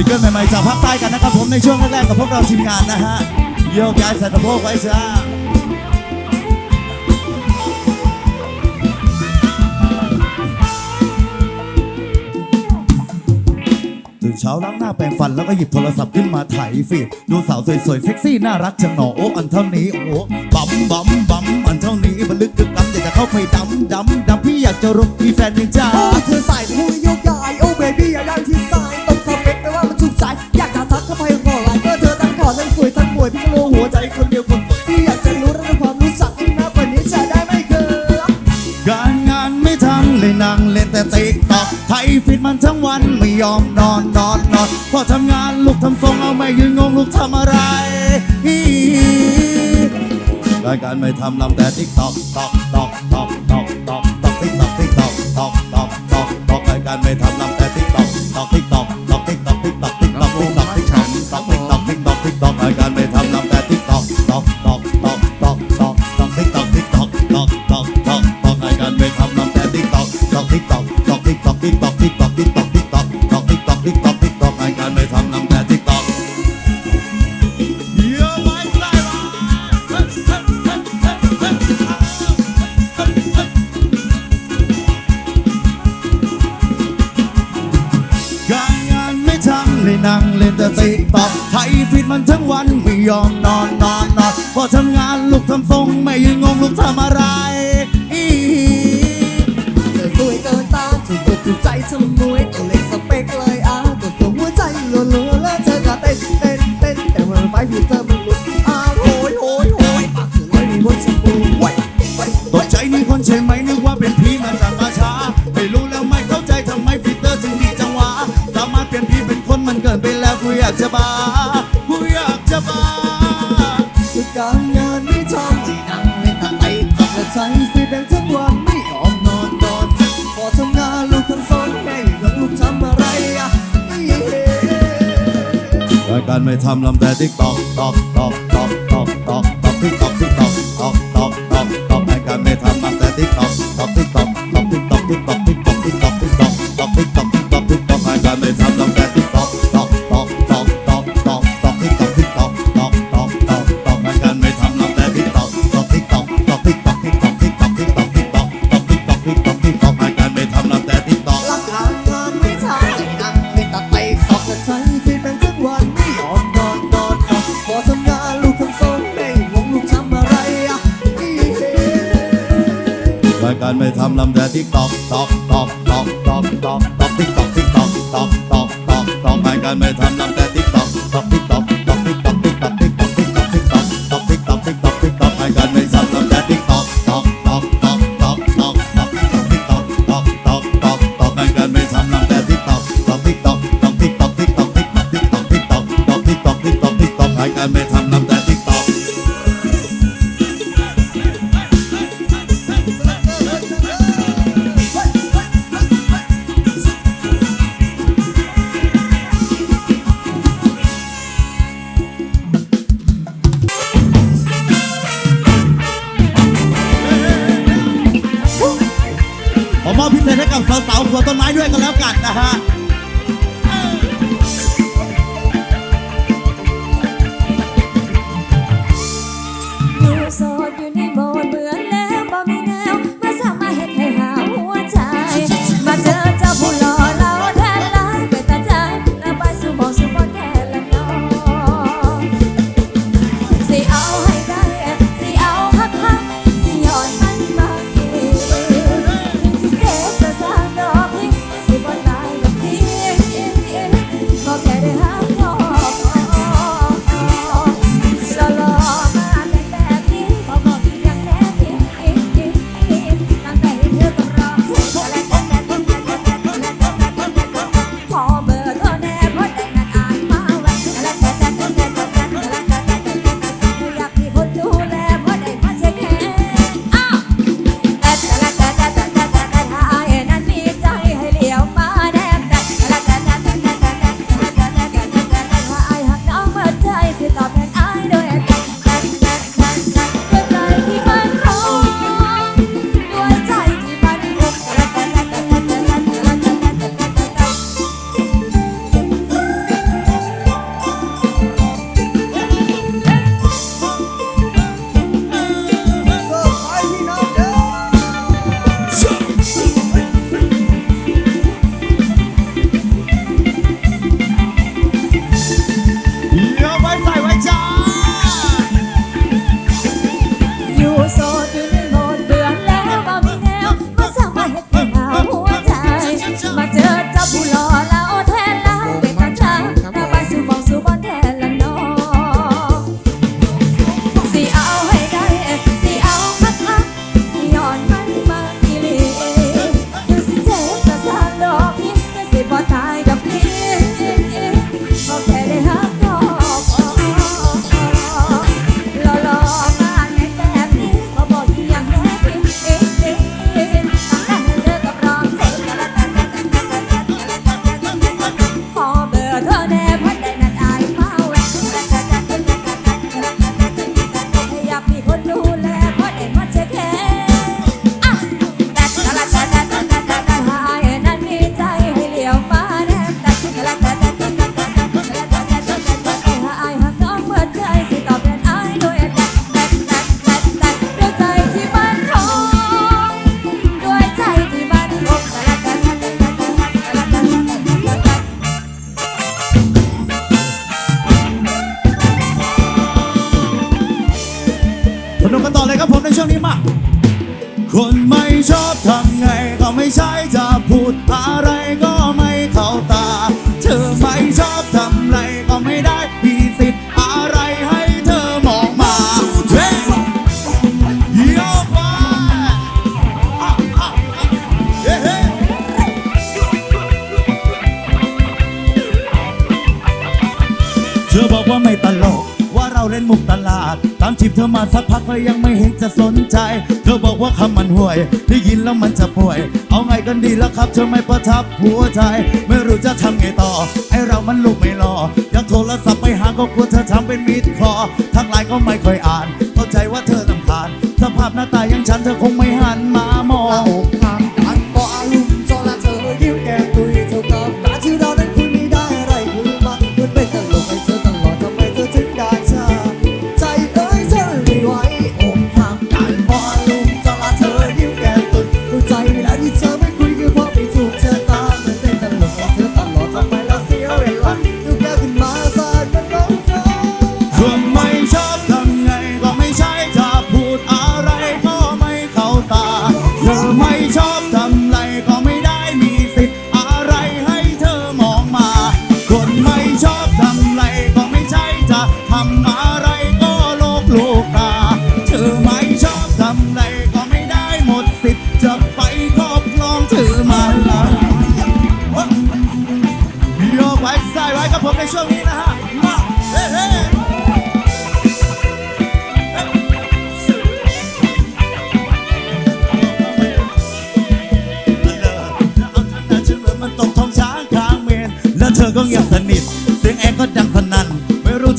ิงเกิลใหม่ๆจากภาคใต้กันนะครับผมในช่วงแรกๆกับพวกเราทีมงานนะฮะโยกย้ายใส่สะโพกไว้ซะตื่นเช้าล้างหน้าแปรงฟันแล้วก็หยิบโทรศัพท์ขึ้นมาถ่ายฟีดดูสาวสวยๆเซ็กซี่น่ารักจังหนอโอ้อันเท่านี้โอ้บัมบัมบัมอันเท่านี้บันลึกกึกกำอยากจะเข้าไปดำดำดำพี่อยากจะรุมมีแฟนหนึ่งจ้าเธอใส่ผู้ยกย้าย ติกตอกไทยฟิตมันทั้งวันไม่ยอมนอนนอนนอนพอทำงานลูกทำทรงเอาไม่ยืนงงลูกทำอะไรรายการไม่ทำลำแต่ติ๊กตอกตอกตอกตอกตอกตอกตอกติ๊กตอกติ๊กตอกตอกตอกตอกตอกรายการไม่ทำลำ เลยนั่งเล่นแต่ติ๊กต็อกไยฟีดมันทั้งวันไม่ยอมนอนนอนนอนพอทำงานลูกทำทรงไม่ยืนงงลูกทำอะไร การไม่ทำลำแต่ติ๊กตอกตอกตอกตอกตอกตอกตอกติ๊กตอกติ๊กตอกตอกตอกตอกตอกการไม่ทำลำแต่ติ๊กตอกตอกติ๊กตอกตอกติ๊กตอกติ๊กตอกติ๊กตอกติ๊กตอกติ๊กตอกติ๊กตอก ไม่ทำลำแดดิที่ตอกตอกตอกตอกตอกตอก พิเศษให้กับสาวๆสวนต้นไม้ด้วยกันแล้วกันนะฮะ querer ใช่จะพูดอะไรก็ไม่เข้าตา เธอไม่ชอบทำไรก็ไม่ได้มีสิทธิ์อะไรให้เธอมองมาเฮ้ยโยกมาเฮ้เฮ้เธอบอกว่าไม่ตลก ว่าเราเล่นมุกตลาด ตามจีบเธอมาสักพักก็ยัง จะสนใจ เธอบอกว่าคำมันห่วย ได้ยินแล้วมันจะป่วย เอาไงกันดีแล้วครับเธอไม่ประทับหัวใจ ไม่รู้จะทำไงต่อ ไอเรามันลูกไม่รออยากโทรศัพท์ไปหาก็กลัวเธอทำเป็นมิดคอทักไลน์ก็ไม่ค่อยอ่าน เข้าใจว่าเธอลำคาญ สภาพหน้าตาอย่างฉันเธอคงไม่หันมามอง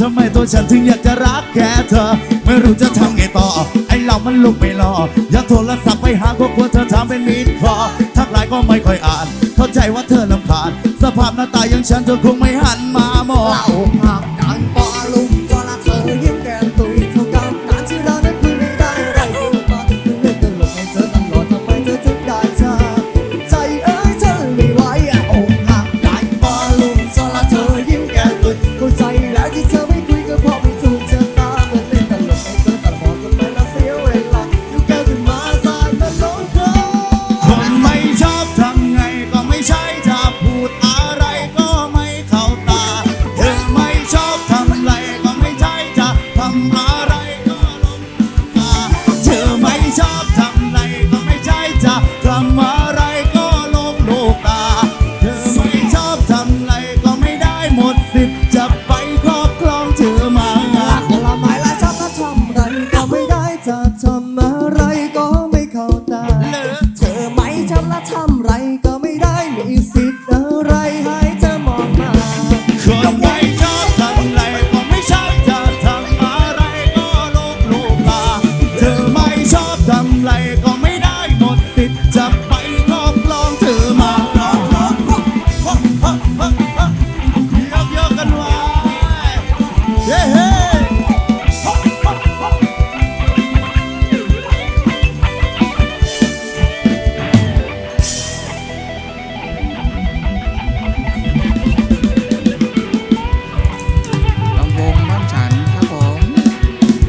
ทำไมตัวฉันถึงอยากจะรักแค่เธอ ไม่รู้จะทำไงต่อ ไอเรามันลุกไม่รออยากโทรศัพท์ไปหาก็กลัวเธอทำเป็นมิดคอทักไลน์ก็ไม่ค่อยอ่าน เข้าใจว่าเธอลำคาญ สภาพหน้าตาอย่างฉันเธอคงไม่หันมามอง